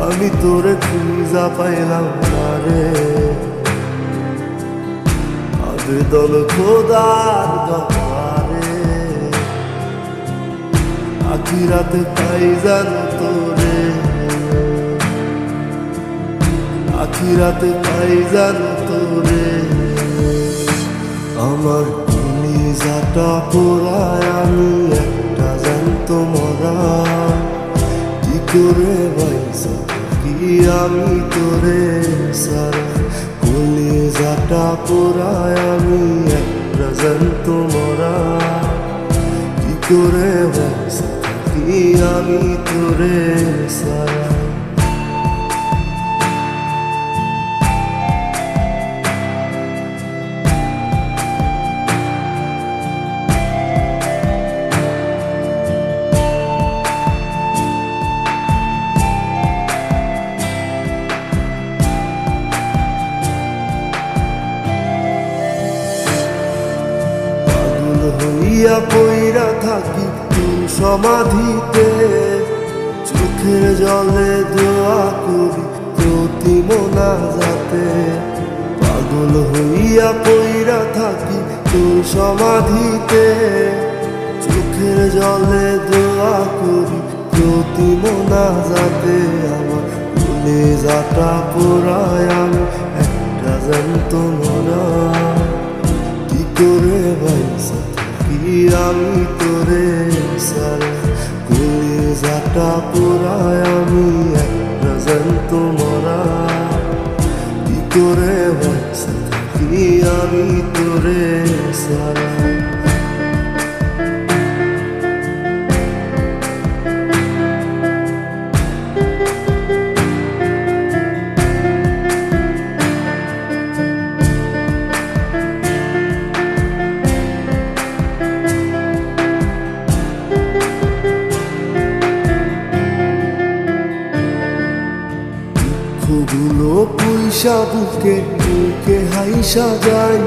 আমি তোরে খুঁজা পাইলাম না রে আবেদন খোদার দরবারে। আখিরাতে পাই জানো তোরে। আখিরাতে পাই জানো তোরে। আমার যাটা পোড়ায়, আমি একটা জানতো মরা বাইসা কি আমি তোরে সারা যাটা পোড়ায় আমি একটা তোমরা মরা। কি করে বাইসা কি আমি তোরে সারা হইয়া পইরা থাকি তুই সমাধিতে। চোখের জলে দোয়া করি প্রতি মোনা যাতে পাগল হইয়া পইরা থাকি তুই সমাধিতে। চোখের জলে দোয়া করি প্রতি মোনা যাতে আমার ভুলে যাটা পোড়ায় আমি, একটা জানত মরা আমি তোরে সারা কুলি আমি একটা জানত মরা। কি করে ভাইসা আমি তোরে দুঃখগুলো পয়সা বুকে বুকে হাইসা যাই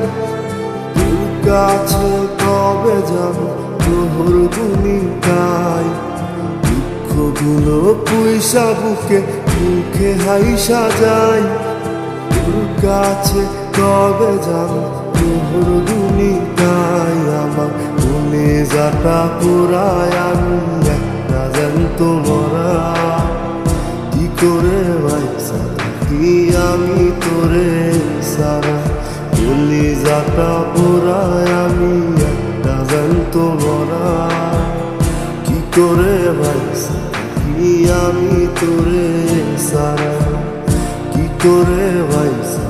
তোর কাছে কবে যাব? তোর ভূমিকায় দুঃখগুলো পয়সা বুকে বুকে হাইসা যাই তোর কাছে কবে যাব? তোর ভূমিকায় আমার মনে যাটা পুরায় আমি, একটা জানত যাটা পোড়ায় আমি একটা জানত মরা। কি করে ভাইসা কি আমি তোরে সারা। কি করে ভাইসা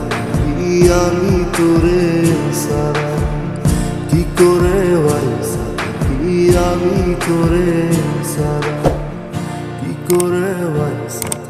কি আমি তোরে সারা। কি করে ভাইসা কি আমি তোরে সারা। কি করে আমি